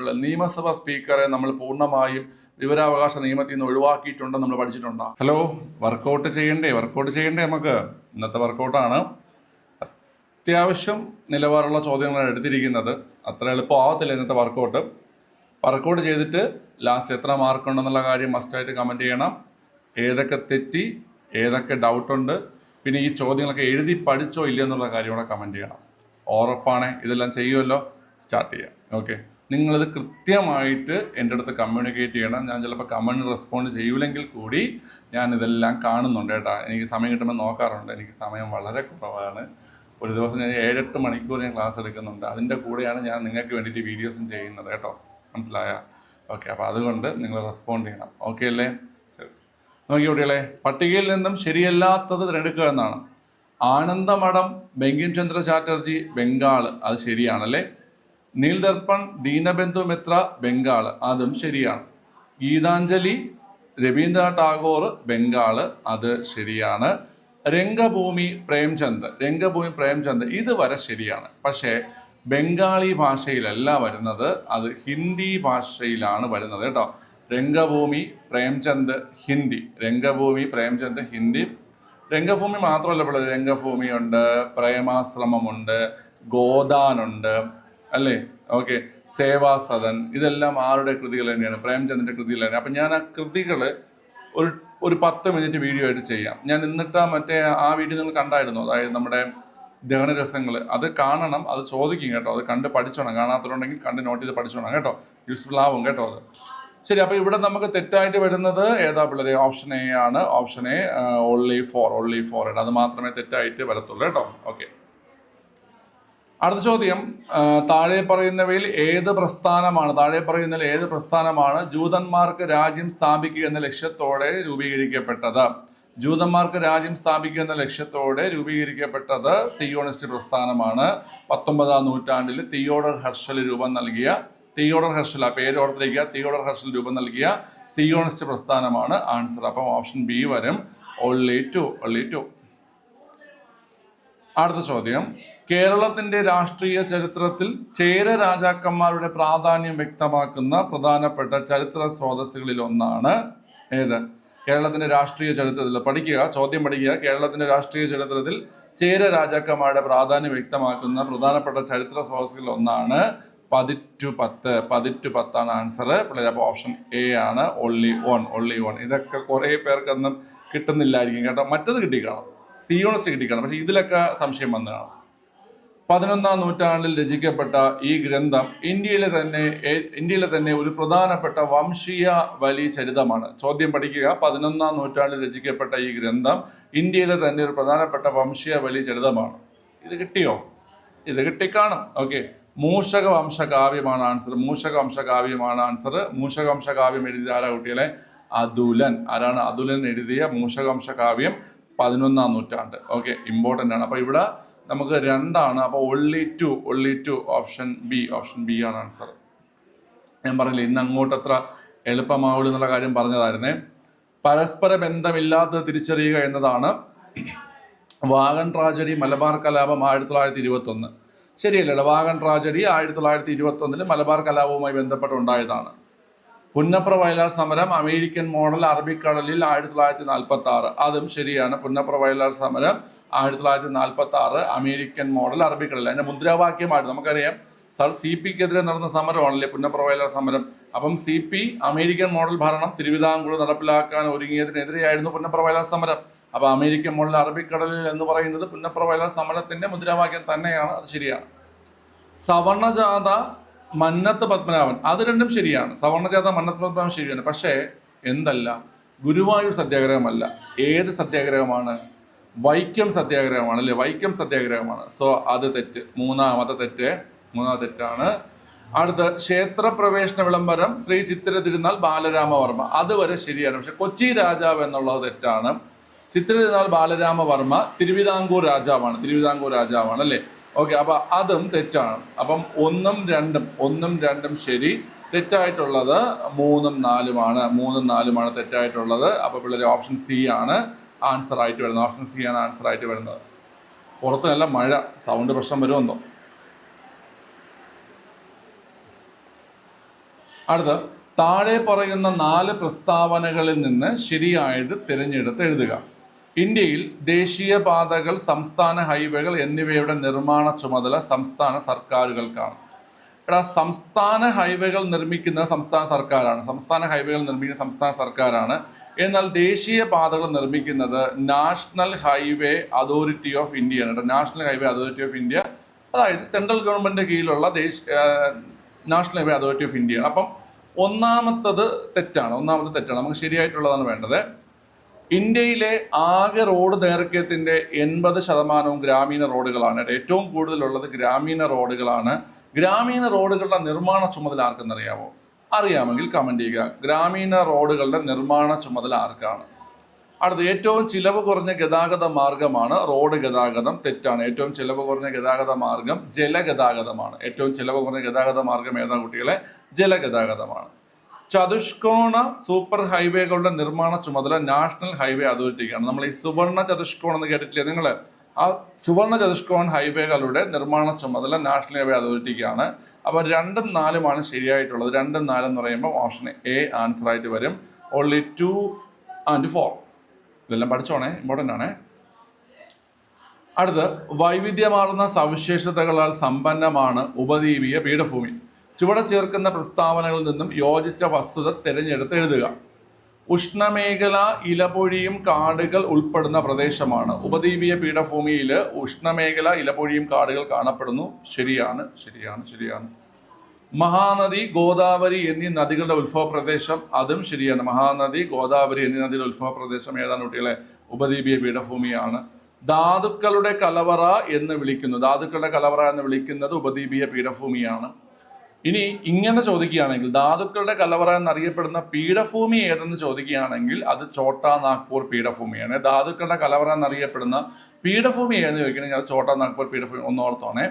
പഠിച്ചിട്ടുള്ളത്. നിയമസഭാ സ്പീക്കറെ നമ്മൾ പൂർണമായും വിവരാവകാശ നിയമത്തിൽ നിന്ന് ഒഴിവാക്കിയിട്ടുണ്ടെന്ന് നമ്മൾ പഠിച്ചിട്ടുണ്ട്? ഹലോ വർക്കൗട്ട് ചെയ്യണ്ടേ? വർക്കൗട്ട് ചെയ്യണ്ടേ നമുക്ക്? ഇന്നത്തെ വർക്കൗട്ടാണ് അത്യാവശ്യം നിലവാരമുള്ള ചോദ്യങ്ങളാണ് എടുത്തിരിക്കുന്നത്. അത്ര എളുപ്പമാവത്തില്ല ഇന്നത്തെ വർക്കൗട്ട് വർക്കൗട്ട് ചെയ്തിട്ട് ലാസ്റ്റ് എത്ര മാർക്ക് ഉണ്ടെന്നുള്ള കാര്യം മസ്റ്റായിട്ട് കമന്റ് ചെയ്യണം. ഏതൊക്കെ തെറ്റി ഏതൊക്കെ ഡൗട്ടുണ്ട് പിന്നെ ഈ ചോദ്യങ്ങളൊക്കെ എഴുതി പഠിച്ചോ ഇല്ലയെന്നുള്ള കാര്യം കൂടെ കമന്റ് ചെയ്യണം. ഉറപ്പാണ് ഇതെല്ലാം ചെയ്യുമല്ലോ. സ്റ്റാർട്ട് ചെയ്യാം. ഓക്കെ നിങ്ങളിത് കൃത്യമായിട്ട് എന്റെ അടുത്ത് കമ്മ്യൂണിക്കേറ്റ് ചെയ്യണം. ഞാൻ ചിലപ്പോൾ കമന്റ് റെസ്പോണ്ട് ചെയ്യില്ലെങ്കിൽ കൂടി ഞാൻ ഇതെല്ലാം കാണുന്നുണ്ട് കേട്ടോ. എനിക്ക് സമയം കിട്ടുമ്പോൾ നോക്കാറുണ്ട്. എനിക്ക് സമയം വളരെ കുറവാണ്. ഒരു ദിവസം ഞാൻ ഏഴെട്ട് മണിക്കൂർ ഞാൻ ക്ലാസ് എടുക്കുന്നുണ്ട്. അതിന്റെ കൂടെയാണ് ഞാൻ നിങ്ങൾക്ക് വേണ്ടിയിട്ട് വീഡിയോസും ചെയ്യുന്നത് കേട്ടോ. മനസ്സിലായ? ഓക്കെ അപ്പോൾ അതുകൊണ്ട് നിങ്ങൾ റെസ്പോണ്ട് ചെയ്യണം. ഓക്കെ അല്ലേ? ശരി. നോക്കി കുട്ടികളെ പട്ടികയിൽ നിന്നും ശരിയല്ലാത്തത് തിരഞ്ഞെടുക്കുക എന്നാണ്. ആനന്ദമഠം ബങ്കിം ചന്ദ്ര ചാറ്റർജി ബംഗാൾ അത് ശരിയാണല്ലേ? നീൽദർപ്പൺ ദീനബന്ധു മിത്ര ബംഗാൾ അതും ശരിയാണ്. ഗീതാഞ്ജലി രവീന്ദ്രനാഥ് ടാഗോർ ബംഗാൾ അത് ശരിയാണ്. രംഗഭൂമി പ്രേംചന്ദ്. രംഗഭൂമി പ്രേംചന്ദ് ഇതുവരെ ശരിയാണ്. പക്ഷേ ബംഗാളി ഭാഷയിലല്ല വരുന്നത്. അത് ഹിന്ദി ഭാഷയിലാണ് വരുന്നത് കേട്ടോ. രംഗഭൂമി പ്രേംചന്ദ് ഹിന്ദി. രംഗഭൂമി പ്രേംചന്ദ് ഹിന്ദി. രംഗഭൂമി മാത്രമല്ല ഇവിടെ രംഗഭൂമിയുണ്ട് പ്രേമാശ്രമമുണ്ട് ഗോദാനുണ്ട് അല്ലേ? ഓക്കെ സേവാസദൻ ഇതെല്ലാം ആരുടെ കൃതികൾ തന്നെയാണ്? പ്രേംചന്ദ്രന്റെ കൃതികൾ തന്നെയാണ് അപ്പം ഞാൻ ആ കൃതികൾ ഒരു ഒരു പത്ത് മിനിറ്റ് വീഡിയോ ആയിട്ട് ചെയ്യാം. ഞാൻ എന്നിട്ട് മറ്റേ ആ വീഡിയോ നിങ്ങൾ കണ്ടായിരുന്നു? അതായത് നമ്മുടെ ദഹനരസങ്ങൾ അത് കാണണം അത് ചോദിക്കും കേട്ടോ. അത് കണ്ട് പഠിച്ചോണം. കാണാത്തതുണ്ടെങ്കിൽ കണ്ട് നോട്ട് ചെയ്ത് പഠിച്ചോണം കേട്ടോ. യൂസ്ഫുൾ ആവും കേട്ടോ അത്. ശരി അപ്പോൾ ഇവിടെ നമുക്ക് തെറ്റായിട്ട് വരുന്നത് ഏതാ പിള്ളേരെ? ഓപ്ഷൻ എ ആണ്. Option A only four only four അത് മാത്രമേ തെറ്റായിട്ട് വരത്തുള്ളൂ കേട്ടോ. ഓക്കെ അടുത്ത ചോദ്യം താഴെ പറയുന്നവയിൽ ഏത് പ്രസ്ഥാനമാണ് താഴെ പറയുന്നതിൽ ഏത് പ്രസ്ഥാനമാണ് ജൂതന്മാർക്ക് രാജ്യം സ്ഥാപിക്കുക എന്ന ലക്ഷ്യത്തോടെ രൂപീകരിക്കപ്പെട്ടത്? ജൂതന്മാർക്ക് രാജ്യം സ്ഥാപിക്കുക എന്ന ലക്ഷ്യത്തോടെ രൂപീകരിക്കപ്പെട്ടത് സിയോണിസ്റ്റ് പ്രസ്ഥാനമാണ്. പത്തൊമ്പതാം നൂറ്റാണ്ടിൽ തിയോഡർ ഹർഷൽ രൂപം നൽകിയ തിയോഡർ ഹർഷൽ ആ പേര് ഓർത്തിരിക്കുക തിയോഡർ ഹർഷൽ രൂപം നൽകിയ സിയോണിസ്റ്റ് പ്രസ്ഥാനമാണ് ആൻസർ. അപ്പം ഓപ്ഷൻ ബി വരും. ഒള്ളി ടു ഒള്ളി ടു അടുത്ത ചോദ്യം. കേരളത്തിന്റെ രാഷ്ട്രീയ ചരിത്രത്തിൽ ചേര രാജാക്കന്മാരുടെ പ്രാധാന്യം വ്യക്തമാക്കുന്ന പ്രധാനപ്പെട്ട ചരിത്ര സ്രോതസ്സുകളിൽ ഒന്നാണ് ഏത്? കേരളത്തിന്റെ രാഷ്ട്രീയ ചരിത്രത്തിൽ. പഠിക്കുക ചോദ്യം പഠിക്കുക. കേരളത്തിന്റെ രാഷ്ട്രീയ ചരിത്രത്തിൽ ചേര രാജാക്കന്മാരുടെ പ്രാധാന്യം വ്യക്തമാക്കുന്ന പ്രധാനപ്പെട്ട ചരിത്ര സ്രോതസ്സുകളിൽ ഒന്നാണ് പതിറ്റു പത്ത്. പതിറ്റു പത്താണ് ആൻസർ. പിള്ളേർ അപ്പോൾ ഓപ്ഷൻ എ ആണ്. ഒള്ളി വൺ ഒള്ളി വൺ ഇതൊക്കെ കുറേ പേർക്കൊന്നും കിട്ടുന്നില്ലായിരിക്കും കേട്ടോ. മറ്റത് കിട്ടിക്കണം സി യൂണിവേഴ്സിറ്റി കിട്ടിക്കാണും പക്ഷേ ഇതിലൊക്കെ സംശയം വന്നു കാണും പതിനൊന്നാം നൂറ്റാണ്ടിൽ രചിക്കപ്പെട്ട ഈ ഗ്രന്ഥം ഇന്ത്യയിലെ തന്നെ ഇന്ത്യയിലെ തന്നെ ഒരു പ്രധാനപ്പെട്ട വംശീയ വലി ചരിതമാണ്. ചോദ്യം പഠിക്കുക. പതിനൊന്നാം നൂറ്റാണ്ടിൽ രചിക്കപ്പെട്ട ഈ ഗ്രന്ഥം ഇന്ത്യയിലെ തന്നെ ഒരു പ്രധാനപ്പെട്ട വംശീയ വലി ചരിതമാണ്. ഇത് കിട്ടിയോ? ഇത് കിട്ടിക്കാണും. ഓക്കെ. മൂഷക വംശകാവ്യമാണ് ആൻസർ. മൂഷക വംശകാവ്യമാണ് ആൻസർ. മൂഷക വംശകാവ്യം എഴുതിയ ആരാ കുട്ടികളെ? അതുലൻ. ആരാണ് അതുലൻ എഴുതിയ മൂഷക വംശകാവ്യം പതിനൊന്നാം നൂറ്റാണ്ട്? ഓക്കെ ഇമ്പോർട്ടന്റ് ആണ്. അപ്പോൾ ഇവിടെ നമുക്ക് രണ്ടാണ് അപ്പോൾ only two only two option B option B ആണ് ആൻസർ ഞാൻ പറഞ്ഞില്ല ഇന്ന് അങ്ങോട്ട് അത്ര എളുപ്പമാവുള്ളൂ എന്നുള്ള കാര്യം പറഞ്ഞതായിരുന്നേ. പരസ്പര ബന്ധമില്ലാത്തത് തിരിച്ചറിയുക എന്നതാണ് വാഗൺ ട്രാജഡി മലബാർ കലാപം ആയിരത്തി തൊള്ളായിരത്തി ഇരുപത്തൊന്ന് ശരിയല്ലേ വാഗൺ ട്രാജഡി ആയിരത്തി തൊള്ളായിരത്തി ഇരുപത്തൊന്നിൽ മലബാർ കലാപവുമായി ബന്ധപ്പെട്ടുണ്ടായതാണ്. പുന്നപ്ര വയലാർ സമരം അമേരിക്കൻ മോഡൽ അറബിക്കടലിൽ ആയിരത്തി തൊള്ളായിരത്തി നാൽപ്പത്തി ആറ് അതും ശരിയാണ്. പുന്നപ്ര വയലാർ സമരം ആയിരത്തി തൊള്ളായിരത്തി നാൽപ്പത്തി ആറ് അമേരിക്കൻ മോഡൽ അറബിക്കടലിൽ. അതിന്റെ മുദ്രാവാക്യമായിട്ട് നമുക്കറിയാം. സർ സി പിക്കെതിരെ നടന്ന സമരമാണല്ലേ പുന്നപ്ര വയലാർ സമരം? അപ്പം സി പി അമേരിക്കൻ മോഡൽ ഭരണം തിരുവിതാംകൂർ നടപ്പിലാക്കാൻ ഒരുങ്ങിയതിനെതിരെയായിരുന്നു പുന്നപ്ര വയലാർ സമരം. അപ്പൊ അമേരിക്കൻ മോഡൽ അറബിക്കടലിൽ എന്ന് പറയുന്നത് പുന്നപ്ര വയലാർ സമരത്തിന്റെ മുദ്രാവാക്യം തന്നെയാണ്. അത് ശരിയാണ്. സവർണജാത മന്നത്ത് പത്മനാഭൻ. അത് രണ്ടും ശരിയാണ്. സവർണജാത മന്നത്ത് പത്മനാഭൻ ശരിയാണ്. പക്ഷേ എന്തല്ല? ഗുരുവായൂർ സത്യാഗ്രഹമല്ല. ഏത് സത്യാഗ്രഹമാണ്? വൈക്കം സത്യാഗ്രഹമാണ് അല്ലെ? വൈക്കം സത്യാഗ്രഹമാണ്. സോ അത് തെറ്റ്. മൂന്നാമത്തെ തെറ്റ് മൂന്നാമത്തെ തെറ്റാണ്. അടുത്ത ക്ഷേത്രപ്രവേശന വിളംബരം ശ്രീ ചിത്തിര തിരുനാൾ ബാലരാമവർമ്മ. അതുവരെ ശരിയാണ്. പക്ഷെ കൊച്ചി രാജാവ് എന്നുള്ളത് തെറ്റാണ്. ചിത്തിര തിരുനാൾ ബാലരാമവർമ്മ തിരുവിതാംകൂർ രാജാവാണ്. തിരുവിതാംകൂർ രാജാവാണ് അല്ലേ? ഓക്കെ അപ്പൊ അതും തെറ്റാണ്. അപ്പം ഒന്നും രണ്ടും ഒന്നും രണ്ടും ശരി. തെറ്റായിട്ടുള്ളത് മൂന്നും നാലുമാണ്. മൂന്നും നാലുമാണ് തെറ്റായിട്ടുള്ളത്. അപ്പൊ പിള്ളേർ ഓപ്ഷൻ സി ആണ് ആൻസർ ആയിട്ട് വരുന്നത്. ഓപ്ഷൻ സി ആണ് ആൻസർ ആയിട്ട് വരുന്നത്. പുറത്ത് നല്ല മഴ സൗണ്ട് പ്രശ്നം വരുമെന്നോ? അടുത്ത താഴെ പറയുന്ന നാല് പ്രസ്താവനകളിൽ നിന്ന് ശരിയായത് തിരഞ്ഞെടുത്ത് എഴുതുക. ഇന്ത്യയിൽ ദേശീയപാതകൾ സംസ്ഥാന ഹൈവേകൾ എന്നിവയുടെ നിർമ്മാണ ചുമതല സംസ്ഥാന സർക്കാരുകൾക്കാണ്. എടാ സംസ്ഥാന ഹൈവേകൾ നിർമ്മിക്കുന്ന സംസ്ഥാന സർക്കാരാണ്. സംസ്ഥാന ഹൈവേകൾ നിർമ്മിക്കുന്ന സംസ്ഥാന സർക്കാരാണ്. എന്നാൽ ദേശീയ പാതകൾ നിർമ്മിക്കുന്നത് നാഷണൽ ഹൈവേ അതോറിറ്റി ഓഫ് ഇന്ത്യയാണ്. കേട്ടോ national highway authority of India അതായത് സെൻട്രൽ ഗവൺമെന്റ് കീഴിലുള്ള ദേശ നാഷണൽ ഹൈവേ അതോറിറ്റി ഓഫ് ഇന്ത്യയാണ്. അപ്പം ഒന്നാമത്തത് തെറ്റാണ്. ഒന്നാമത്തെ തെറ്റാണ്. നമുക്ക് ശരിയായിട്ടുള്ളതാണ് വേണ്ടത്. ഇന്ത്യയിലെ ആകെ റോഡ് ദൈർഘ്യത്തിന്റെ എൺപത് ശതമാനവും ഗ്രാമീണ റോഡുകളാണ്. ഏറ്റവും കൂടുതലുള്ളത് ഗ്രാമീണ റോഡുകളാണ്. ഗ്രാമീണ റോഡുകളുടെ നിർമ്മാണ ചുമതല ആർക്കെന്നറിയാമോ? അറിയാമെങ്കിൽ കമന്റ് ചെയ്യുക. ഗ്രാമീണ റോഡുകളുടെ നിർമ്മാണ ചുമതല ആർക്കാണ്? അടുത്ത ഏറ്റവും ചിലവ് കുറഞ്ഞ ഗതാഗത മാർഗമാണ് റോഡ് ഗതാഗതം. തെറ്റാണ്. ഏറ്റവും ചിലവ് കുറഞ്ഞ ഗതാഗത മാർഗം ജലഗതാഗതമാണ്. ഏറ്റവും ചിലവ് കുറഞ്ഞ ഗതാഗത മാർഗം ഏതാ കുട്ടികളെ? ജലഗതാഗതമാണ്. ചതുഷ്കോണ സൂപ്പർ ഹൈവേകളുടെ നിർമ്മാണ ചുമതല നാഷണൽ ഹൈവേ അതോറിറ്റിക്കാണ്. നമ്മൾ ഈ സുവർണ ചതുഷ്കോൺ എന്ന് കേട്ടിട്ടില്ലേ നിങ്ങൾ ആ സുവർണ ചതുഷ്കോൺ ഹൈവേകളുടെ നിർമ്മാണ ചുമതല നാഷണൽ ഹൈവേ അതോറിറ്റിക്കാണ്. അപ്പോൾ രണ്ടും നാലുമാണ് ശരിയായിട്ടുള്ളത്. രണ്ടും നാലും എന്ന് പറയുമ്പോൾ ഓപ്ഷൻ എ ആൻസർ ആയിട്ട് വരും. ഓൺലി ടു ആൻഡ് ഫോർ ഇതെല്ലാം പഠിച്ചോണേ ഇമ്പോർട്ടന്റ് ആണേ. അടുത്ത് വൈവിധ്യമാർന്ന സവിശേഷതകളാൽ സമ്പന്നമാണ് ഉപദ്വീപീയ പീഠഭൂമി. ചുവടെ ചേർക്കുന്ന പ്രസ്താവനകളിൽ നിന്നും യോജിച്ച വസ്തുത തിരഞ്ഞെടുത്ത് എഴുതുക. ഉഷ്ണമേഖല ഇലപൊഴിയും കാടുകൾ ഉൾപ്പെടുന്ന പ്രദേശമാണ്. ഉപദ്വീപീയ പീഠഭൂമിയിൽ ഉഷ്ണമേഖല ഇലപൊഴിയും കാടുകൾ കാണപ്പെടുന്നു. ശരിയാണ് ശരിയാണ് ശരിയാണ്. മഹാനദി ഗോദാവരി എന്നീ നദികളുടെ ഉത്ഭവ പ്രദേശം അതും ശരിയാണ്. മഹാനദി ഗോദാവരി എന്നീ നദിയുടെ ഉത്ഭവ പ്രദേശം ഏതാണ് കുട്ടികളെ? ഉപദ്വീപീയ പീഠഭൂമിയാണ്. ധാതുക്കളുടെ കലവറ എന്ന് വിളിക്കുന്നു. ധാതുക്കളുടെ കലവറ എന്ന് വിളിക്കുന്നത് ഉപദ്വീപീയ പീഠഭൂമിയാണ്. ഇനി ഇങ്ങനെ ചോദിക്കുകയാണെങ്കിൽ ധാതുക്കളുടെ കലവറ എന്നറിയപ്പെടുന്ന പീഠഭൂമി ഏതെന്ന് ചോദിക്കുകയാണെങ്കിൽ അത് ചോട്ടാ നാഗ്പൂർ പീഠഭൂമിയാണ്. ധാതുക്കളുടെ കലവറ എന്നറിയപ്പെടുന്ന പീഠഭൂമി ഏതെന്ന് ചോദിക്കണമെങ്കിൽ അത് ചോട്ടാ നാഗ്പൂർ പീഠഭൂമി ഒന്നോർത്തോണേ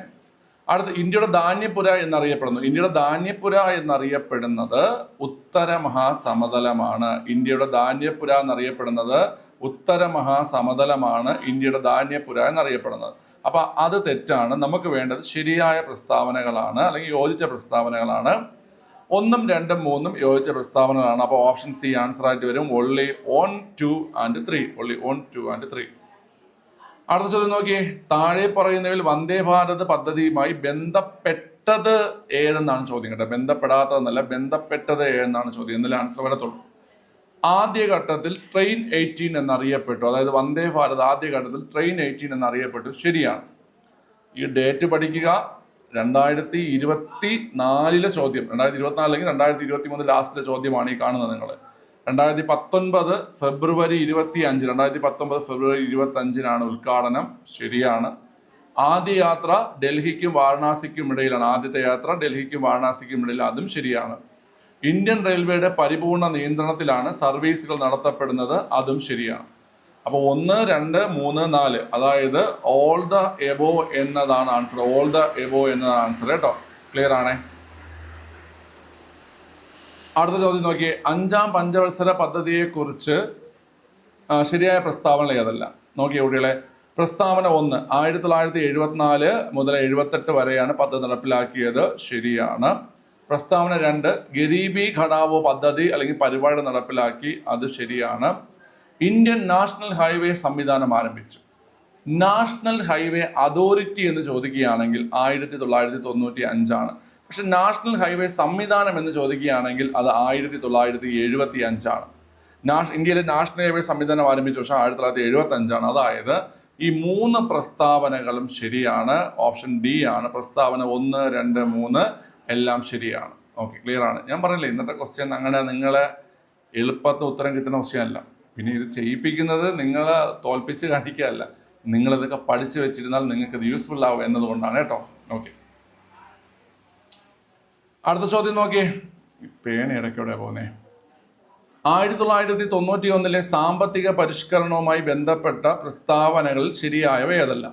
അടുത്ത് ഇന്ത്യയുടെ ധാന്യപുര എന്നറിയപ്പെടുന്നു. ഇന്ത്യയുടെ ധാന്യപുര എന്നറിയപ്പെടുന്നത് ഉത്തര മഹാസമതലമാണ്. ഇന്ത്യയുടെ ധാന്യപുര എന്നറിയപ്പെടുന്നത് ഉത്തര മഹാസമതലമാണ് ഇന്ത്യയുടെ ധാന്യപുര എന്നറിയപ്പെടുന്നത്. അപ്പൊ അത് തെറ്റാണ്. നമുക്ക് വേണ്ടത് ശരിയായ പ്രസ്താവനകളാണ് അല്ലെങ്കിൽ യോജിച്ച പ്രസ്താവനകളാണ്. ഒന്നും രണ്ടും മൂന്നും യോജിച്ച പ്രസ്താവനകളാണ്. അപ്പോൾ ഓപ്ഷൻ സി ആൻസർ ആയിട്ട് വരും. Only one two and three only one two and three അടുത്ത ചോദ്യം നോക്കിയേ. താഴെ പറയുന്നതിൽ വന്ദേ ഭാരത് പദ്ധതിയുമായി ബന്ധപ്പെട്ടത് ഏതെന്നാണ് ചോദ്യം കേട്ടോ. ബന്ധപ്പെടാത്തതെന്നല്ല ബന്ധപ്പെട്ടത് ഏതെന്നാണ് ചോദ്യം. എന്നാലേ ആൻസർ വരത്തുള്ളൂ. ആദ്യഘട്ടത്തിൽ ട്രെയിൻ എയ്റ്റീൻ എന്നറിയപ്പെട്ടു. അതായത് വന്ദേ ഭാരത് ആദ്യഘട്ടത്തിൽ ട്രെയിൻ എയ്റ്റീൻ എന്നറിയപ്പെട്ടു. ശരിയാണ്. ഈ ഡേറ്റ് പഠിക്കുക. രണ്ടായിരത്തി ഇരുപത്തി നാലിലെ ചോദ്യം. രണ്ടായിരത്തി ഇരുപത്തിനാല് അല്ലെങ്കിൽ രണ്ടായിരത്തി ഇരുപത്തി മൂന്ന് ലാസ്റ്റിലെ ചോദ്യമാണ് ഈ കാണുന്നത് നിങ്ങൾ രണ്ടായിരത്തി പത്തൊൻപത് ഫെബ്രുവരി ഇരുപത്തി അഞ്ച് രണ്ടായിരത്തി പത്തൊമ്പത് ഫെബ്രുവരി ഇരുപത്തി അഞ്ചിനാണ് ഉദ്ഘാടനം. ശരിയാണ്. ആദ്യ യാത്ര ഡൽഹിക്കും വാരണാസിക്കും ഇടയിലാണ്. ആദ്യത്തെ യാത്ര ഡൽഹിക്കും വാരണാസിക്കും ഇടയിൽ അതും ശരിയാണ്. ഇന്ത്യൻ റെയിൽവേയുടെ പരിപൂർണ നിയന്ത്രണത്തിലാണ് സർവീസുകൾ നടത്തപ്പെടുന്നത് അതും ശരിയാണ്. അപ്പോൾ ഒന്ന് രണ്ട് മൂന്ന് നാല് അതായത് ഓൾ ദ എബോ എന്നതാണ് ആൻസർ ഓൾ ദ എബോ എന്നതാണ് ആൻസർ കേട്ടോ? ക്ലിയർ ആണേ? അടുത്ത ചോദ്യം നോക്കിയേ അഞ്ചാം പഞ്ചവത്സര പദ്ധതിയെക്കുറിച്ച് കുറിച്ച് ശരിയായ പ്രസ്താവന ഏതല്ല? നോക്കിയേ കുട്ടികളെ. പ്രസ്താവന ഒന്ന് ആയിരത്തി തൊള്ളായിരത്തി എഴുപത്തിനാല് മുതൽ എഴുപത്തെട്ട് വരെയാണ് പദ്ധതി നടപ്പിലാക്കിയത്. ശരിയാണ്. പ്രസ്താവന രണ്ട് ഗരീബി ഘടാവോ പദ്ധതി അല്ലെങ്കിൽ പരിപാടി നടപ്പിലാക്കി അത് ശരിയാണ്. ഇന്ത്യൻ നാഷണൽ ഹൈവേ സംവിധാനം ആരംഭിച്ചു. നാഷണൽ ഹൈവേ അതോറിറ്റി എന്ന് ചോദിക്കുകയാണെങ്കിൽ ആയിരത്തി തൊള്ളായിരത്തി തൊണ്ണൂറ്റി അഞ്ചാണ് പക്ഷെ നാഷണൽ ഹൈവേ സംവിധാനം എന്ന് ചോദിക്കുകയാണെങ്കിൽ അത് ആയിരത്തി തൊള്ളായിരത്തി എഴുപത്തി അഞ്ചാണ് നാഷ് ഇന്ത്യയിലെ നാഷണൽ ഹൈവേ സംവിധാനം ആരംഭിച്ച വർഷം ആയിരത്തി തൊള്ളായിരത്തി എഴുപത്തി അഞ്ചാണ് അതായത് ഈ മൂന്ന് പ്രസ്താവനകളും ശരിയാണ്. ഓപ്ഷൻ ഡി ആണ്. പ്രസ്താവന ഒന്ന് രണ്ട് മൂന്ന് എല്ലാം ശരിയാണ്. ഓക്കെ ക്ലിയർ ആണ്. ഞാൻ പറഞ്ഞില്ലേ ഇന്നത്തെ ക്വസ്റ്റ്യൻ അങ്ങനെ നിങ്ങളെ എളുപ്പത്തിൽ ഉത്തരം കിട്ടുന്ന ക്വസ്റ്റ്യൻ അല്ല. പിന്നെ ഇത് ചെയ്യിപ്പിക്കുന്നത് നിങ്ങളെ തോൽപ്പിച്ച് കാണിക്കുകയല്ല. നിങ്ങളിതൊക്കെ പഠിച്ചു വെച്ചിരുന്നാൽ നിങ്ങൾക്ക് ഇത് യൂസ്ഫുൾ ആവും എന്നതുകൊണ്ടാണ് കേട്ടോ. ഓക്കെ. അടുത്ത ചോദ്യം നോക്കിയേ. പേന ഇടയ്ക്കോടെ പോകുന്നേ ആയിരത്തി തൊള്ളായിരത്തി തൊണ്ണൂറ്റി ഒന്നിലെ സാമ്പത്തിക പരിഷ്കരണവുമായി ബന്ധപ്പെട്ട പ്രസ്താവനകൾ ശരിയായവ ഏതല്ല?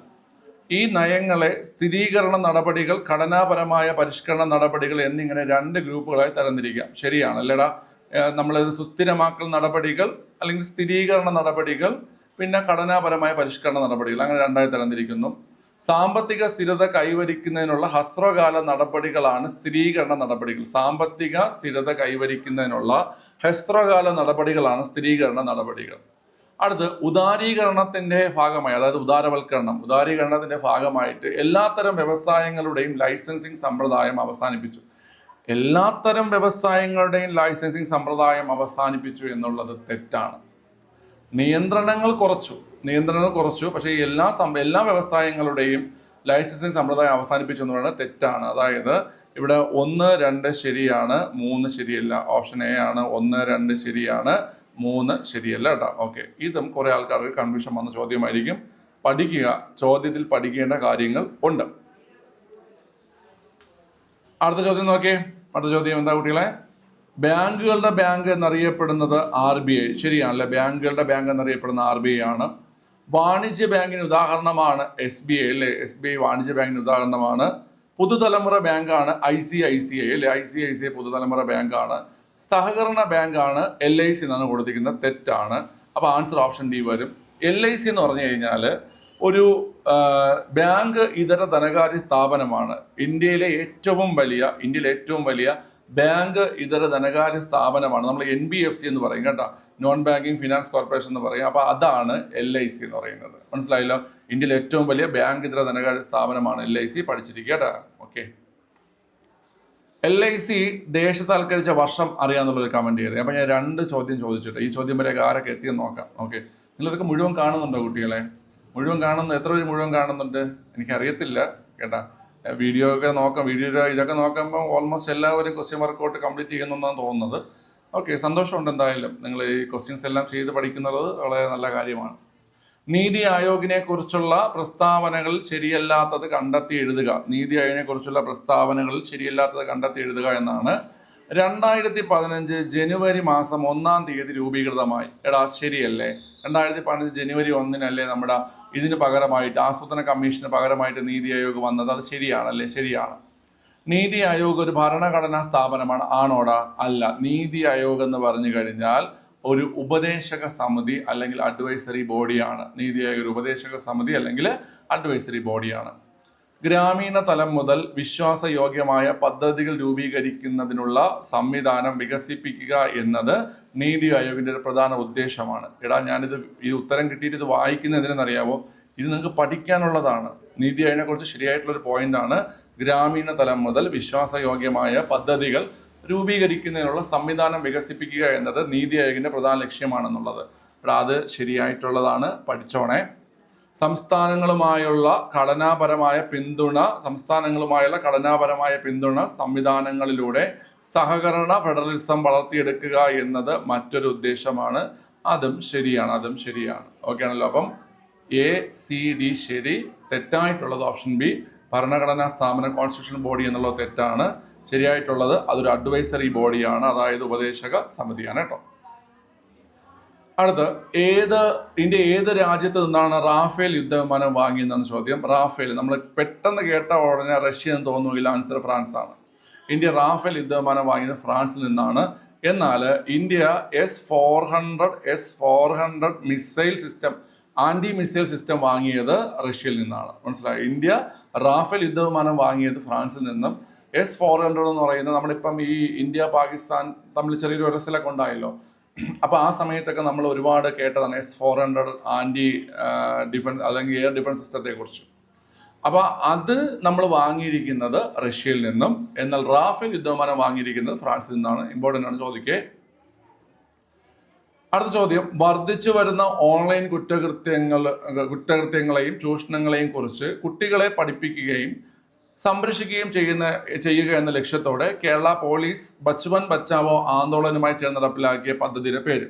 ഈ നയങ്ങളെ സ്ഥിരീകരണ നടപടികൾ ഘടനാപരമായ പരിഷ്കരണ നടപടികൾ എന്നിങ്ങനെ രണ്ട് ഗ്രൂപ്പുകളായി തരംതിരിക്കാം ശരിയാണ് അല്ലേടാ നമ്മൾ സുസ്ഥിരമാക്കൽ നടപടികൾ അല്ലെങ്കിൽ സ്ഥിരീകരണ നടപടികൾ പിന്നെ ഘടനാപരമായ പരിഷ്കരണ നടപടികൾ. അങ്ങനെ രണ്ടായി തരംതിരിക്കുന്നു. സാമ്പത്തിക സ്ഥിരത കൈവരിക്കുന്നതിനുള്ള ഹ്രസ്വകാല നടപടികളാണ് സ്ഥിരീകരണ നടപടികൾ. സാമ്പത്തിക സ്ഥിരത കൈവരിക്കുന്നതിനുള്ള ഹ്രസ്വകാല നടപടികളാണ് സ്ഥിരീകരണ നടപടികൾ. അടുത്ത് ഉദാരീകരണത്തിന്റെ ഭാഗമായി അതായത് ഉദാരവൽക്കരണം. ഉദാരീകരണത്തിന്റെ ഭാഗമായിട്ട് എല്ലാത്തരം വ്യവസായങ്ങളുടെയും ലൈസൻസിങ് സമ്പ്രദായം അവസാനിപ്പിച്ചു. എല്ലാത്തരം വ്യവസായങ്ങളുടെയും ലൈസൻസിങ് സമ്പ്രദായം അവസാനിപ്പിച്ചു എന്നുള്ളത് തെറ്റാണ്. നിയന്ത്രണങ്ങൾ കുറച്ചു. നിയന്ത്രണങ്ങൾ കുറച്ചു. പക്ഷേ എല്ലാ എല്ലാ വ്യവസായങ്ങളുടെയും ലൈസൻസിങ് സമ്പ്രദായം അവസാനിപ്പിച്ചു പറയുന്നത് തെറ്റാണ്. അതായത് ഇവിടെ ഒന്ന് രണ്ട് ശരിയാണ് മൂന്ന് ശരിയല്ല. ഓപ്ഷൻ എ ആണ് ഒന്ന് രണ്ട് ശരിയാണ് മൂന്ന് ശരിയല്ല കേട്ടോ. ഓക്കെ. ഇതും കുറേ ആൾക്കാർക്ക് കൺഫ്യൂഷൻ വന്ന ചോദ്യമായിരിക്കും. പഠിക്കുക. ചോദ്യത്തിൽ പഠിക്കേണ്ട കാര്യങ്ങൾ ഉണ്ട്. അടുത്ത ചോദ്യം നോക്കിയേ. അടുത്ത ചോദ്യം എന്താ കുട്ടികളെ? ബാങ്കുകളുടെ ബാങ്ക് എന്നറിയപ്പെടുന്നത് ആർ ബി ഐ. ശരിയാണല്ലേ? ബാങ്കുകളുടെ ബാങ്ക് എന്നറിയപ്പെടുന്ന ആർ ബി ഐ ആണ്. വാണിജ്യ ബാങ്കിന് ഉദാഹരണമാണ് എസ് ബി ഐ അല്ലെ? എസ് ബി ഐ വാണിജ്യ ബാങ്കിന് ഉദാഹരണമാണ്. പുതുതലമുറ ബാങ്കാണ് I C I C I അല്ലെ? I C I C I പുതുതലമുറ ബാങ്കാണ്. സഹകരണ ബാങ്കാണ് എൽ ഐ സി എന്നാണ് കൊടുത്തിരിക്കുന്നത് തെറ്റാണ്. അപ്പോൾ ആൻസർ ഓപ്ഷൻ ഡി വരും. എൽ ഐ സി എന്ന് പറഞ്ഞു കഴിഞ്ഞാൽ ഒരു ബാങ്ക് ഇതര ധനകാര്യ സ്ഥാപനമാണ്. ഇന്ത്യയിലെ ഏറ്റവും വലിയ ഇന്ത്യയിലെ ഏറ്റവും വലിയ ബാങ്ക് ഇതര ധനകാര്യ സ്ഥാപനമാണ്. നമ്മൾ എൻ ബി എഫ് സി എന്ന് പറയും കേട്ടോ. നോൺ ബാങ്കിങ് ഫിനാൻസ് കോർപ്പറേഷൻ എന്ന് പറയും. അപ്പോൾ അതാണ് എൽ ഐ സി എന്ന് പറയുന്നത്. മനസ്സിലായല്ലോ? ഇന്ത്യയിലെ ഏറ്റവും വലിയ ബാങ്ക് ഇതര ധനകാര്യ സ്ഥാപനമാണ് എൽ ഐ സി പഠിച്ചിരിക്കുക കേട്ടോ. ഓക്കെ എൽ ഐ സി ദേശസാൽക്കരിച്ച വർഷം അറിയാന്നുള്ളൊരു കമന്റ് ചെയ്തത് അപ്പോൾ ഞാൻ രണ്ട് ചോദ്യം ചോദിച്ചിട്ട്. ഈ ചോദ്യം വരെ ആരൊക്കെ എത്തിയെന്ന് നോക്കാം. ഓക്കെ നിങ്ങളിതൊക്കെ മുഴുവൻ കാണുന്നുണ്ടോ കുട്ടികളെ? മുഴുവൻ കാണുന്നു? എത്ര പേര് മുഴുവൻ കാണുന്നുണ്ട്? എനിക്കറിയത്തില്ല. കേട്ടാ. വീഡിയോ ഒക്കെ നോക്കാം വീഡിയോ ഇതൊക്കെ നോക്കുമ്പോൾ ഓൾമോസ്റ്റ് എല്ലാവരും ക്വസ്റ്റ്യൻ വർക്കൗട്ട് കംപ്ലീറ്റ് ചെയ്യുന്നുണ്ടെന്ന് തോന്നുന്നത്. ഓക്കെ സന്തോഷമുണ്ട് എന്തായാലും നിങ്ങൾ ഈ ക്വസ്റ്റ്യൻസ് എല്ലാം ചെയ്ത് പഠിക്കുന്നത് വളരെ നല്ല കാര്യമാണ്. നീതി ആയോഗിനെ കുറിച്ചുള്ള പ്രസ്താവനകൾ ശരിയല്ലാത്തത് കണ്ടെത്തി എഴുതുക. നീതി ആയോഗിനെ കുറിച്ചുള്ള പ്രസ്താവനകൾ ശരിയല്ലാത്തത് കണ്ടെത്തി എഴുതുക എന്നാണ് രണ്ടായിരത്തി പതിനഞ്ച് ജനുവരി മാസം ഒന്നാം തീയതി രൂപീകൃതമായി. എടാ ശരിയല്ലേ? രണ്ടായിരത്തി പതിനഞ്ച് ജനുവരി ഒന്നിനല്ലേ നമ്മുടെ ഇതിന് പകരമായിട്ട് ആസൂത്രണ കമ്മീഷന് പകരമായിട്ട് നീതി ആയോഗ് വന്നത്? അത് ശരിയാണല്ലേ? ശരിയാണ്. നീതി ആയോഗ് ഒരു ഭരണഘടനാ സ്ഥാപനമാണ്. ആണോടാ? അല്ല. നീതി ആയോഗ് എന്ന് പറഞ്ഞു കഴിഞ്ഞാൽ ഒരു ഉപദേശക സമിതി അല്ലെങ്കിൽ അഡ്വൈസറി ബോഡിയാണ് നീതി ആയോഗ് ഒരു ഉപദേശക സമിതി അല്ലെങ്കിൽ അഡ്വൈസറി ബോഡിയാണ് ഗ്രാമീണ തലം മുതൽ വിശ്വാസയോഗ്യമായ പദ്ധതികൾ രൂപീകരിക്കുന്നതിനുള്ള സംവിധാനം വികസിപ്പിക്കുക എന്നത് നീതി ആയോഗിന്റെ ഒരു പ്രധാന ഉദ്ദേശമാണ്. എടാ ഞാനിത് ഈ ഉത്തരം കിട്ടിയിട്ട് ഇത് വായിക്കുന്നതിനെന്നറിയാവോ ഇത് നിങ്ങൾക്ക് പഠിക്കാനുള്ളതാണ്. നീതി ആയോഗിനെക്കുറിച്ച് ശരിയായിട്ടുള്ളൊരു ശരിയായിട്ടുള്ള ഒരു പോയിന്റ് ആണ് ഗ്രാമീണ തലം മുതൽ വിശ്വാസയോഗ്യമായ പദ്ധതികൾ രൂപീകരിക്കുന്നതിനുള്ള സംവിധാനം വികസിപ്പിക്കുക എന്നത് നീതി ആയോഗിന്റെ പ്രധാന ലക്ഷ്യമാണെന്നുള്ളത്. അത് ശരിയായിട്ടുള്ളതാണ്. പഠിച്ചോണേ. സംസ്ഥാനങ്ങളുമായുള്ള ഘടനാപരമായ പിന്തുണ സംസ്ഥാനങ്ങളുമായുള്ള ഘടനാപരമായ പിന്തുണ സംവിധാനങ്ങളിലൂടെ സഹകരണ ഫെഡറലിസം വളർത്തിയെടുക്കുക എന്നത് മറ്റൊരു ഉദ്ദേശമാണ്. അതും ശരിയാണ് അതും ശരിയാണ്. ഓക്കെ ആണല്ലോ. അപ്പം എ സി ഡി ശരി. തെറ്റായിട്ടുള്ളത് ഓപ്ഷൻ ബി ഭരണഘടനാ സ്ഥാപന കോൺസ്റ്റിറ്റ്യൂഷൻ ബോഡി എന്നുള്ളത് തെറ്റാണ്. ശരിയായിട്ടുള്ളത് അതൊരു അഡ്വൈസറി ബോഡിയാണ് അതായത് ഉപദേശക സമിതിയാണ് കേട്ടോ. അടുത്ത് ഏത് ഇന്ത്യ ഏത് രാജ്യത്ത് നിന്നാണ് റാഫേൽ യുദ്ധവിമാനം വാങ്ങിയതെന്നാണ് ചോദ്യം. റാഫേൽ നമ്മൾ പെട്ടെന്ന് കേട്ട ഉടനെ റഷ്യ എന്ന് തോന്നുന്നില്ല ആൻസർ ഫ്രാൻസ് ആണ്. ഇന്ത്യ റാഫേൽ യുദ്ധവിമാനം വാങ്ങിയത് ഫ്രാൻസിൽ നിന്നാണ്. എന്നാൽ India S four hundred S four hundred missile system anti missile system വാങ്ങിയത് റഷ്യയിൽ നിന്നാണ്. മനസ്സിലായി? ഇന്ത്യ റാഫേൽ യുദ്ധവിമാനം വാങ്ങിയത് ഫ്രാൻസിൽ നിന്നും. എസ് ഫോർ ഹൺഡ്രഡ് എന്ന് പറയുന്നത് നമ്മളിപ്പം ഈ ഇന്ത്യ പാകിസ്ഥാൻ തമ്മിൽ ചെറിയൊരു ഉരസലൊക്കെ ഉണ്ടായല്ലോ. അപ്പോൾ ആ സമയത്തൊക്കെ നമ്മൾ ഒരുപാട് കേട്ടതാണ് S four hundred anti defence അല്ലെങ്കിൽ എയർ ഡിഫൻസ് സിസ്റ്റത്തെക്കുറിച്ച് അപ്പോൾ അത് നമ്മൾ വാങ്ങിയിരിക്കുന്നത് റഷ്യയിൽ നിന്നും എന്നാൽ റാഫേൽ യുദ്ധവിമാനം വാങ്ങിയിരിക്കുന്നത് ഫ്രാൻസിൽ നിന്നാണ്. ഇമ്പോർട്ടന്റ് ആണ് ചോദിക്കേ. അടുത്ത ചോദ്യം. വർദ്ധിച്ചു വരുന്ന ഓൺലൈൻ കുറ്റകൃത്യങ്ങൾ കുറ്റകൃത്യങ്ങളെയും ചൂഷണങ്ങളെയും കുറിച്ച് കുട്ടികളെ പഠിപ്പിക്കുകയും സംരക്ഷിക്കുകയും ചെയ്യുന്ന ചെയ്യുക എന്ന ലക്ഷ്യത്തോടെ കേരള പോലീസ് ബച്ചുവൻ ബച്ചാവോ ആന്തോളനുമായി ചേർന്ന് നടപ്പിലാക്കിയ പദ്ധതിയുടെ പേര്.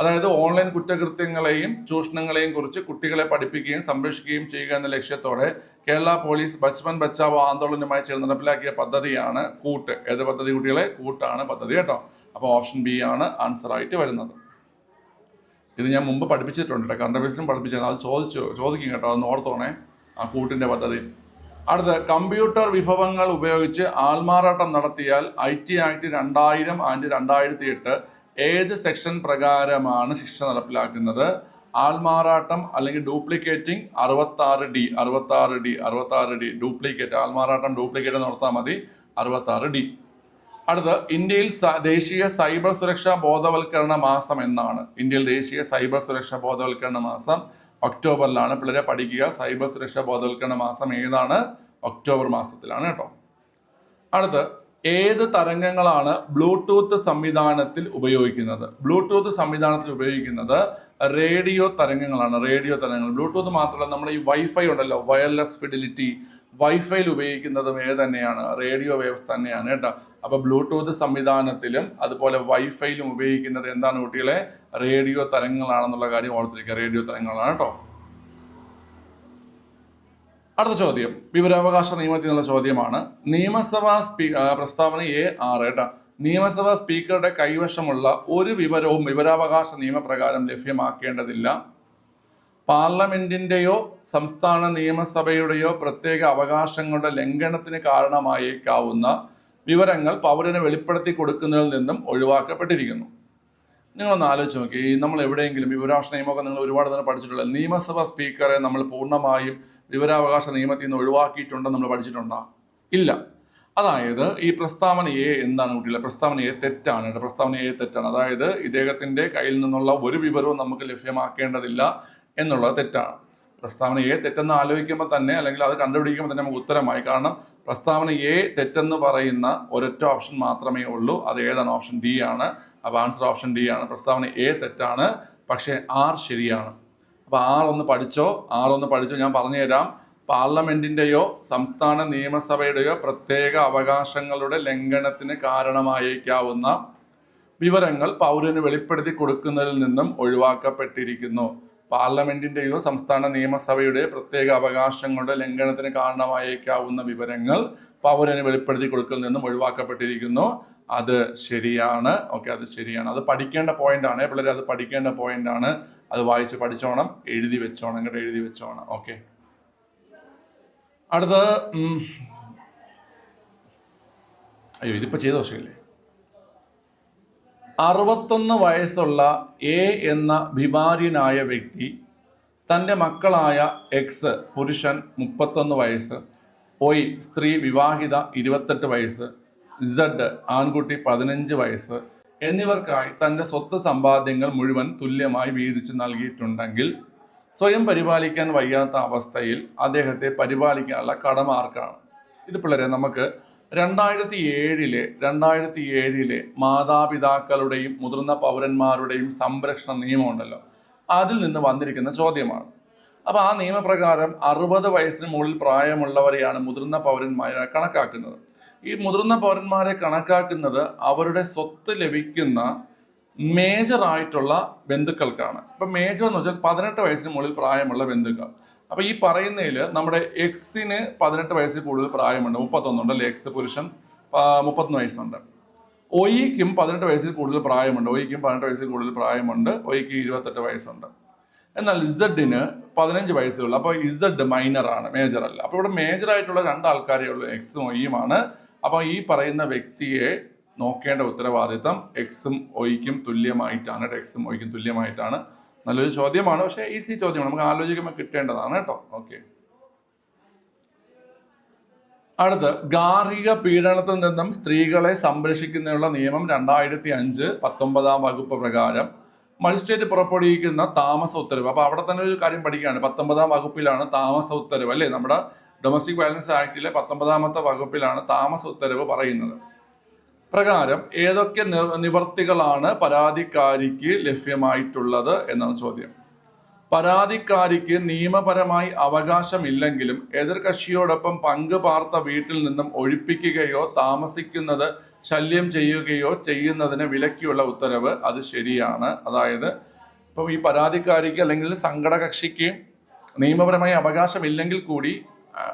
അതായത് ഓൺലൈൻ കുറ്റകൃത്യങ്ങളെയും ചൂഷണങ്ങളെയും കുറിച്ച് കുട്ടികളെ പഠിപ്പിക്കുകയും സംരക്ഷിക്കുകയും ചെയ്യുക എന്ന ലക്ഷ്യത്തോടെ കേരള പോലീസ് ബച്ചുവൻ ബച്ചാവോ ആന്തോളനുമായി ചേർന്ന് നടപ്പിലാക്കിയ പദ്ധതിയാണ് കൂട്ട്. ഏത് പദ്ധതി കുട്ടികളെ? കൂട്ടാണ് പദ്ധതി കേട്ടോ. അപ്പോൾ ഓപ്ഷൻ ബി ആണ് ആൻസർ ആയിട്ട് വരുന്നത്. ഇത് ഞാൻ മുമ്പ് പഠിപ്പിച്ചിട്ടുണ്ട് കറണ്ട് അഫയേഴ്സിലും പഠിപ്പിച്ചത് അത് ചോദിച്ചു ചോദിക്കും കേട്ടോ. അതൊന്ന് ഓർത്തോണേ. ആ കൂട്ടിന്റെ പദ്ധതി. അടുത്ത കമ്പ്യൂട്ടർ വിഭവങ്ങൾ ഉപയോഗിച്ച് ആൾമാറാട്ടം നടത്തിയാൽ ഐ ടി ആക്ട് രണ്ടായിരം ആൻഡ് രണ്ടായിരത്തി എട്ട് ഏത് സെക്ഷൻ പ്രകാരമാണ് ശിക്ഷ നടപ്പിലാക്കുന്നത്? ആൾമാറാട്ടം അല്ലെങ്കിൽ ഡ്യൂപ്ലിക്കേറ്റിംഗ് അറുപത്താറ് ഡി അറുപത്താറ് ഡി അറുപത്താറ് ഡി. ഡ്യൂപ്ലിക്കേറ്റ് ആൾമാറാട്ടം ഡ്യൂപ്ലിക്കേറ്റ് ഓർത്താൽ മതി. അറുപത്താറ് ഡി. അടുത്ത് ഇന്ത്യയിൽ ദേശീയ സൈബർ സുരക്ഷാ ബോധവൽക്കരണ മാസം എന്നാണ്. ഇന്ത്യയിൽ ദേശീയ സൈബർ സുരക്ഷാ ബോധവൽക്കരണ മാസം ഒക്ടോബറിലാണ് പിള്ളേരെ പഠിക്കുക. സൈബർ സുരക്ഷാ ബോധവൽക്കരണ മാസം ഏതാണ്? ഒക്ടോബർ മാസത്തിലാണ് കേട്ടോ. അടുത്ത് ഏത് തരംഗങ്ങളാണ് ബ്ലൂടൂത്ത് സംവിധാനത്തിൽ ഉപയോഗിക്കുന്നത്? ബ്ലൂടൂത്ത് സംവിധാനത്തിൽ ഉപയോഗിക്കുന്നത് റേഡിയോ തരംഗങ്ങളാണ് റേഡിയോ തരംഗങ്ങൾ. ബ്ലൂടൂത്ത് മാത്രമല്ല നമ്മൾ ഈ വൈഫൈ ഉണ്ടല്ലോ വയർലെസ് ഫിഡിലിറ്റി. വൈഫൈയിൽ ഉപയോഗിക്കുന്നതും ഏത് തന്നെയാണ്? റേഡിയോ വേവ്സ് തന്നെയാണ് കേട്ടോ. അപ്പോൾ ബ്ലൂടൂത്ത് സംവിധാനത്തിലും അതുപോലെ വൈഫൈയിലും ഉപയോഗിക്കുന്നത് എന്താണ് കുട്ടികളെ? റേഡിയോ തരംഗങ്ങളാണെന്നുള്ള കാര്യം ഓർത്തിരിക്കുക റേഡിയോ തരംഗങ്ങളാണ് കേട്ടോ. അടുത്ത ചോദ്യം. വിവരാവകാശ നിയമത്തിൽ നിന്നുള്ള ചോദ്യമാണ്. നിയമസഭാ സ്പീ പ്രസ്താവന എ ആറ് കേട്ടോ. നിയമസഭാ സ്പീക്കറുടെ കൈവശമുള്ള ഒരു വിവരവും വിവരാവകാശ നിയമപ്രകാരം ലഭ്യമാക്കേണ്ടതില്ല. പാർലമെന്റിന്റെയോ സംസ്ഥാന നിയമസഭയുടെയോ പ്രത്യേക അവകാശങ്ങളുടെ ലംഘനത്തിന് കാരണമായേക്കാവുന്ന വിവരങ്ങൾ പൗരന് വെളിപ്പെടുത്തി കൊടുക്കുന്നതിൽ നിന്നും ഒഴിവാക്കപ്പെട്ടിരിക്കുന്നു. നിങ്ങളൊന്ന് ആലോചിച്ച് നോക്കി. നമ്മൾ എവിടെയെങ്കിലും വിവരാവകാശ നിയമമൊക്കെ നിങ്ങൾ ഒരുപാട് തന്നെ പഠിച്ചിട്ടുള്ള നിയമസഭാ സ്പീക്കറെ നമ്മൾ പൂർണമായും വിവരാവകാശ നിയമത്തിൽ നിന്ന് ഒഴിവാക്കിയിട്ടുണ്ടെന്ന് നമ്മൾ പഠിച്ചിട്ടുണ്ടോ? ഇല്ല. അതായത് ഈ പ്രസ്താവന എ എന്താണ് കുട്ടികളെ? പ്രസ്താവന എ തെറ്റാണ് പ്രസ്താവന എ തെറ്റാണ്. അതായത് ഇദ്ദേഹത്തിന്റെ കയ്യിൽ നിന്നുള്ള ഒരു വിവരവും നമുക്ക് ലഭ്യമാക്കേണ്ടതില്ല എന്നുള്ളത് തെറ്റാണ്. പ്രസ്താവന എ തെറ്റെന്ന് ആലോചിക്കുമ്പോൾ തന്നെ അല്ലെങ്കിൽ അത് കണ്ടുപിടിക്കുമ്പോൾ തന്നെ നമുക്ക് ഉത്തരമായി. കാരണം പ്രസ്താവന എ തെറ്റെന്ന് പറയുന്ന ഒരൊറ്റ ഓപ്ഷൻ മാത്രമേ ഉള്ളൂ. അത് ഏതാണ്? ഓപ്ഷൻ ഡി ആണ്. അപ്പോൾ ആൻസർ ഓപ്ഷൻ ഡി ആണ്. പ്രസ്താവന എ തെറ്റാണ്. പക്ഷേ ആർ ശരിയാണ്. അപ്പോൾ ആർ ഒന്ന് പഠിച്ചോ? ആർ ഒന്ന് പഠിച്ചോ? ഞാൻ പറഞ്ഞു തരാം പാർലമെന്റിന്റെയോ സംസ്ഥാന നിയമസഭയുടെയോ പ്രത്യേക അവകാശങ്ങളുടെ ലംഘനത്തിന് കാരണമായേക്കാവുന്ന വിവരങ്ങൾ പൗരന് വെളിപ്പെടുത്തി കൊടുക്കുന്നതിൽ നിന്നും ഒഴിവാക്കപ്പെട്ടിരിക്കുന്നു. പാർലമെന്റിന്റെയോ സംസ്ഥാന നിയമസഭയുടെ പ്രത്യേക അവകാശങ്ങളുടെ ലംഘനത്തിന് കാരണമായേക്കാവുന്ന വിവരങ്ങൾ പൗരന് വെളിപ്പെടുത്തി കൊടുക്കൽ നിന്നും ഒഴിവാക്കപ്പെട്ടിരിക്കുന്നു. അത് ശരിയാണ്. ഓക്കെ അത് ശരിയാണ്. അത് പഠിക്കേണ്ട പോയിന്റ് ആണ്. പിള്ളേർ അത് പഠിക്കേണ്ട പോയിന്റ് ആണ്. അത് വായിച്ച് പഠിച്ചോണം. എഴുതി വെച്ചോണം. ഇങ്ങോട്ട് എഴുതി വെച്ചോണം. ഓക്കെ. അടുത്ത ഉം, അയ്യോ ഇതിപ്പോ ചെയ്ത ദോഷമില്ലേ? അറുപത്തൊന്ന് വയസ്സുള്ള എ എന്ന വിഭാര്യനായ വ്യക്തി തന്റെ മക്കളായ എക്സ് പുരുഷൻ മുപ്പത്തൊന്ന് വയസ്സ് ഒയ് സ്ത്രീ വിവാഹിത ഇരുപത്തെട്ട് വയസ്സ് ഇസഡ് ആൺകുട്ടി പതിനഞ്ച് വയസ്സ് എന്നിവർക്കായി തന്റെ സ്വത്ത് സമ്പാദ്യങ്ങൾ മുഴുവൻ തുല്യമായി വീതിച്ച് നൽകിയിട്ടുണ്ടെങ്കിൽ സ്വയം പരിപാലിക്കാൻ വയ്യാത്ത അവസ്ഥയിൽ അദ്ദേഹത്തെ പരിപാലിക്കാനുള്ള കടമാർക്കാണ്. ഇത് പിള്ളേരെ നമുക്ക് രണ്ടായിരത്തി ഏഴിലെ രണ്ടായിരത്തി ഏഴിലെ മാതാപിതാക്കളുടെയും മുതിർന്ന പൗരന്മാരുടെയും സംരക്ഷണ നിയമമുണ്ടല്ലോ. അതിൽ നിന്ന് വന്നിരിക്കുന്ന ചോദ്യമാണ്. അപ്പോൾ ആ നിയമപ്രകാരം അറുപത് വയസ്സിന് മുകളിൽ പ്രായമുള്ളവരെയാണ് മുതിർന്ന പൗരന്മാരെ കണക്കാക്കുന്നത്. ഈ മുതിർന്ന പൗരന്മാരെ കണക്കാക്കുന്നത് അവരുടെ സ്വത്ത് ലഭിക്കുന്ന മേജർ ആയിട്ടുള്ള ബന്ധുക്കൾക്കാണ്. ഇപ്പം മേജർ എന്ന് വെച്ചാൽ പതിനെട്ട് വയസ്സിന് മുകളിൽ പ്രായമുള്ള ബന്ധുക്കൾ. അപ്പോൾ ഈ പറയുന്നതിൽ നമ്മുടെ എക്സിന് പതിനെട്ട് വയസ്സിൽ കൂടുതൽ പ്രായമുണ്ട് മുപ്പത്തൊന്നുണ്ട് അല്ലെ? എക്സ് പുരുഷൻ മുപ്പത്തൊന്ന് വയസ്സുണ്ട്. ഒയ്ക്കും പതിനെട്ട് വയസ്സിൽ കൂടുതൽ പ്രായമുണ്ട് ഒയ്ക്കും പതിനെട്ട് വയസ്സിൽ കൂടുതൽ പ്രായമുണ്ട് ഒയ്ക്ക് ഇരുപത്തെട്ട് വയസ്സുണ്ട്. എന്നാൽ ഇസഡിന് പതിനഞ്ച് വയസ്സേ ഉള്ളൂ അപ്പോൾ ഇസഡ് മൈനർ ആണ് മേജർ അല്ല. അപ്പോൾ ഇവിടെ മേജർ ആയിട്ടുള്ള രണ്ട് ഉള്ളൂ എക്സും ഒയ്യുമാണ് അപ്പോൾ ഈ പറയുന്ന വ്യക്തിയെ നോക്കേണ്ട ഉത്തരവാദിത്തം എക്സും ഒയ്ക്കും തുല്യമായിട്ടാണ്. എക്സും ഒയ്ക്കും തുല്യമായിട്ടാണ്. നല്ലൊരു ചോദ്യമാണ്. പക്ഷേ ഈസി ചോദ്യമാണ്. നമുക്ക് ആലോചിക്കുമ്പോൾ കിട്ടേണ്ടതാണ് കേട്ടോ. ഓക്കെ അടുത്ത് ഗാർഹിക പീഡനത്തിൽ നിന്നും സ്ത്രീകളെ സംരക്ഷിക്കുന്നതിനുള്ള നിയമം രണ്ടായിരത്തി അഞ്ച് പത്തൊമ്പതാം വകുപ്പ് പ്രകാരം മജിസ്ട്രേറ്റ് പുറപ്പെടുവിക്കുന്ന താമസ ഉത്തരവ്. അപ്പൊ അവിടെ തന്നെ ഒരു കാര്യം പഠിക്കുകയാണ്. പത്തൊമ്പതാം വകുപ്പിലാണ് താമസ ഉത്തരവ് അല്ലേ? നമ്മുടെ ഡൊമസ്റ്റിക് വയലൻസ് ആക്ടിലെ പത്തൊമ്പതാമത്തെ വകുപ്പിലാണ് താമസ ഉത്തരവ് പറയുന്നത്. പ്രകാരം ഏതൊക്കെ നിവർത്തികളാണ് പരാതിക്കാരിക്ക് ലഭ്യമായിട്ടുള്ളത് എന്നാണ് ചോദ്യം. പരാതിക്കാരിക്ക് നിയമപരമായി അവകാശമില്ലെങ്കിലും എതിർകക്ഷിയോടൊപ്പം പങ്ക് പാർത്ത വീട്ടിൽ നിന്നും ഒഴിപ്പിക്കുകയോ താമസിക്കുന്നത് ശല്യം ചെയ്യുകയോ ചെയ്യുന്നതിന് വിലക്കിയുള്ള ഉത്തരവ് അത് ശരിയാണ്. അതായത് ഇപ്പം ഈ പരാതിക്കാരിക്ക് അല്ലെങ്കിൽ സങ്കടകക്ഷിക്ക് നിയമപരമായി അവകാശമില്ലെങ്കിൽ കൂടി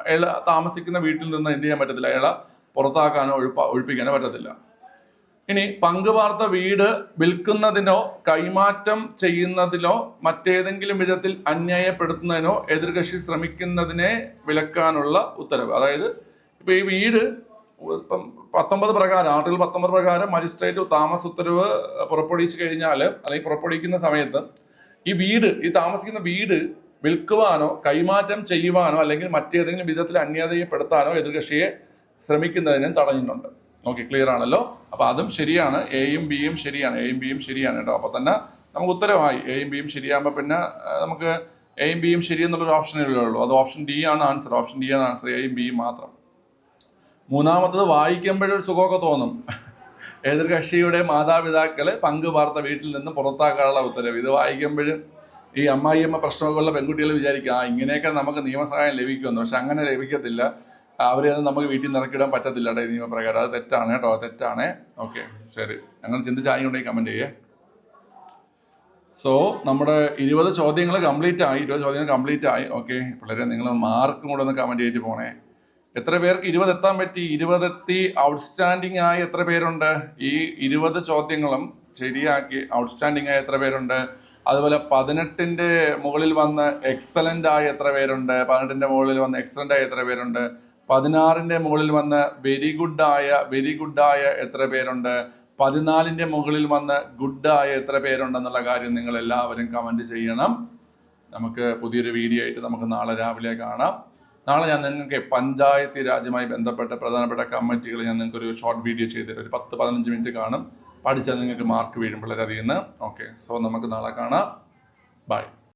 അയാൾ താമസിക്കുന്ന വീട്ടിൽ നിന്ന് എന്ത് ചെയ്യാൻ പറ്റത്തില്ല? അയാളെ പുറത്താക്കാനോ ഒഴിപ്പ ഒഴിപ്പിക്കാനോ പറ്റത്തില്ല. ഇനി പങ്കുപാർത്ത വീട് വിൽക്കുന്നതിനോ കൈമാറ്റം ചെയ്യുന്നതിനോ മറ്റേതെങ്കിലും വിധത്തിൽ അന്യായപ്പെടുത്തുന്നതിനോ എതിർകക്ഷി ശ്രമിക്കുന്നതിനെ വിലക്കാനുള്ള ഉത്തരവ്. അതായത് ഇപ്പൊ ഈ വീട് ഇപ്പം പത്തൊമ്പത് പ്രകാരം ആർട്ടിക്കിൾ പത്തൊമ്പത് പ്രകാരം മജിസ്ട്രേറ്റ് താമസ ഉത്തരവ് പുറപ്പെടുവിച്ചു കഴിഞ്ഞാൽ അല്ലെങ്കിൽ പുറപ്പെടുവിക്കുന്ന സമയത്ത് ഈ വീട് ഈ താമസിക്കുന്ന വീട് വിൽക്കുവാനോ കൈമാറ്റം ചെയ്യുവാനോ അല്ലെങ്കിൽ മറ്റേതെങ്കിലും വിധത്തിൽ അന്യതയപ്പെടുത്താനോ എതിർകക്ഷിയെ ശ്രമിക്കുന്നതിനും തടഞ്ഞിട്ടുണ്ട് ഓക്കെ ക്ലിയർ ആണല്ലോ? അപ്പോൾ അതും ശരിയാണ്. എയും ബിയും ശരിയാണ്. എയും ബിയും ശരിയാണ് കേട്ടോ. അപ്പോൾ തന്നെ നമുക്ക് ഉത്തരമായി. എയും ബിയും ശരിയാകുമ്പോൾ പിന്നെ നമുക്ക് എയും ബിയും ശരി എന്നുള്ളൊരു ഓപ്ഷനേ ഉള്ളൂ. അത് ഓപ്ഷൻ ഡി ആണ് ആൻസർ ഓപ്ഷൻ ഡി ആണ് ആൻസർ എയും ബിയും മാത്രം. മൂന്നാമത്തത് വായിക്കുമ്പോഴൊരു സുഖമൊക്കെ തോന്നും. എതിർകക്ഷിയുടെ മാതാപിതാക്കളെ പങ്ക് വാർത്ത വീട്ടിൽ നിന്ന് പുറത്താക്കാനുള്ള ഉത്തരവ്. ഇത് വായിക്കുമ്പോഴും ഈ അമ്മായിയമ്മ പ്രശ്നമൊക്കെയുള്ള പെൺകുട്ടികൾ വിചാരിക്കുക ആ ഇങ്ങനെയൊക്കെ നമുക്ക് നിയമസഹായം ലഭിക്കുമെന്ന്. പക്ഷെ അങ്ങനെ ലഭിക്കത്തില്ല. അവരെ അത് നമുക്ക് വീട്ടിൽ നിന്ന് ഇറക്കിടാൻ പറ്റത്തില്ല ഈ നിയമപ്രകാരം. അത് തെറ്റാണ് കേട്ടോ തെറ്റാണ്. ഓക്കെ ശരി. അങ്ങനെ ചിന്തിച്ചായിട്ടുണ്ടെങ്കിൽ കമന്റ് ചെയ്യേ. സോ നമ്മുടെ ഇരുപത് ചോദ്യങ്ങൾ കംപ്ലീറ്റ് ആയി ഇരുപത് ചോദ്യങ്ങൾ കംപ്ലീറ്റ് ആയി. ഓക്കെ പിള്ളേരെ നിങ്ങൾ മാർക്കും കൂടെ ഒന്ന് കമന്റ് ചെയ്തിട്ട് പോണേ. എത്ര പേർക്ക് ഇരുപത് എത്താൻ പറ്റി? ഇരുപതെത്തി ഔട്ട്സ്റ്റാൻഡിംഗ് ആയി എത്ര പേരുണ്ട്? ഈ ഇരുപത് ചോദ്യങ്ങളും ശരിയാക്കി ഔട്ട്സ്റ്റാൻഡിംഗ് ആയി എത്ര പേരുണ്ട്? അതുപോലെ പതിനെട്ടിന്റെ മുകളിൽ വന്ന് എക്സലന്റ് ആയി എത്ര പേരുണ്ട്? പതിനെട്ടിന്റെ മുകളിൽ വന്ന് എക്സലന്റ് ആയി എത്ര പേരുണ്ട്? പതിനാറിന്റെ മുകളിൽ വന്ന് വെരി ഗുഡായ വെരി ഗുഡായ എത്ര പേരുണ്ട്? പതിനാലിന്റെ മുകളിൽ വന്ന് ഗുഡായ എത്ര പേരുണ്ടെന്നുള്ള കാര്യം നിങ്ങൾ എല്ലാവരും കമന്റ് ചെയ്യണം. നമുക്ക് പുതിയൊരു വീഡിയോ ആയിട്ട് നമുക്ക് നാളെ രാവിലെ കാണാം. നാളെ ഞാൻ നിങ്ങൾക്ക് പഞ്ചായത്തി രാജുമായി ബന്ധപ്പെട്ട പ്രധാനപ്പെട്ട കമ്മിറ്റികൾ ഞാൻ നിങ്ങൾക്ക് ഒരു ഷോർട്ട് വീഡിയോ ചെയ്തിട്ട് ഒരു പത്ത് പതിനഞ്ച് മിനിറ്റ് കാണും. പഠിച്ചാൽ നിങ്ങൾക്ക് മാർക്ക് വീഴും പിള്ളേർ അതിൽ നിന്ന്. ഓക്കെ സോ നമുക്ക് നാളെ കാണാം. ബൈ